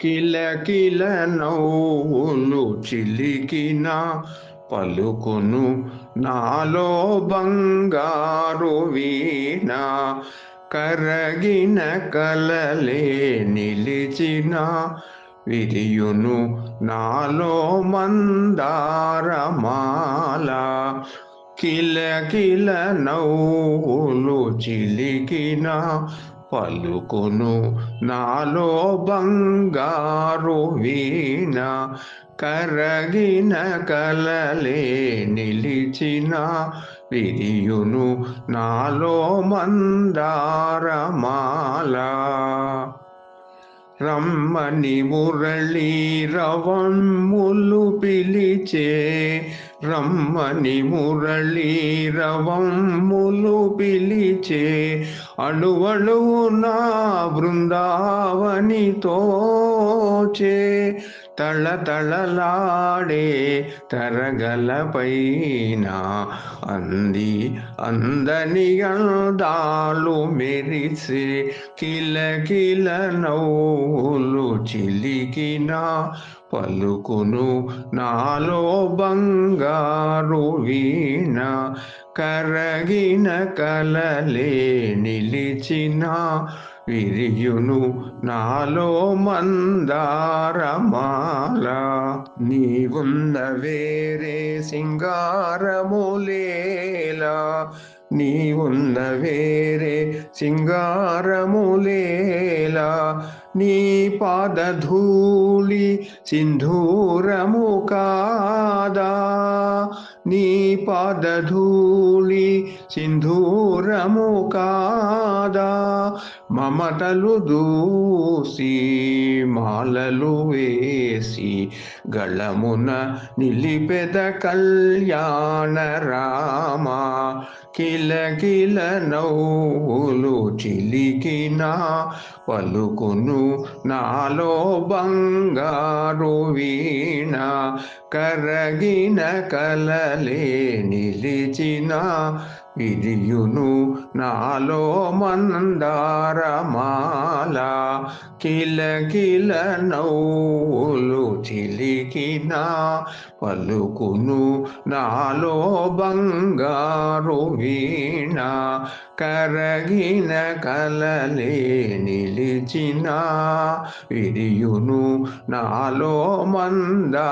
కిలకిల నవ్వును చిలికిన పలుకును నాలో బంగారు వీణ కరగిన కలలే నిలిచిన విరియును నాలో మందారమాల కిలకిల నవ్వులు చిలికిన పలుకును. నాలో బంగారు వీణ కరగిన కలలే నిలిచిన విరియును నాలో మందారమాల రమ్మని మురళీ రవమ్ములు పిలిచే రమ్మని మురళీ రవమ్ములు పిలిచే అణువణువు నా బృందావనితో చే తళతళలాడే తరగలపైన అంది అందని అందాలు మెరిసే కిలకిల నవ్వులు చిలికిన పలుకును నాలో బంగారు వీణ కరగిన కలలే నిలిచిన విరియును నాలో మందారమాల. నీవున్న వేరే సింగారములేలా నీవున్న వేరే సింగారములేలా నీ పాదధూళి సింధూరము నీ పాదధూళి సింధూరము కాదా? మమతలు దూసి మాలలు వే చేసి గళమున నిలిపెద కళ్యాణ రామ. కిలకిల నవ్వులు చిలికిన పలుకును నాలో బంగారు వీణ. కరగిన కలలే నిలిచిన విరియును నాలో మందారమాల. కిల నవ్వులు చిలికిన పలుకును. నాలో బంగారు వీణ కరగిన కలలే నిలిచిన విరియును. నాలో మందారమాల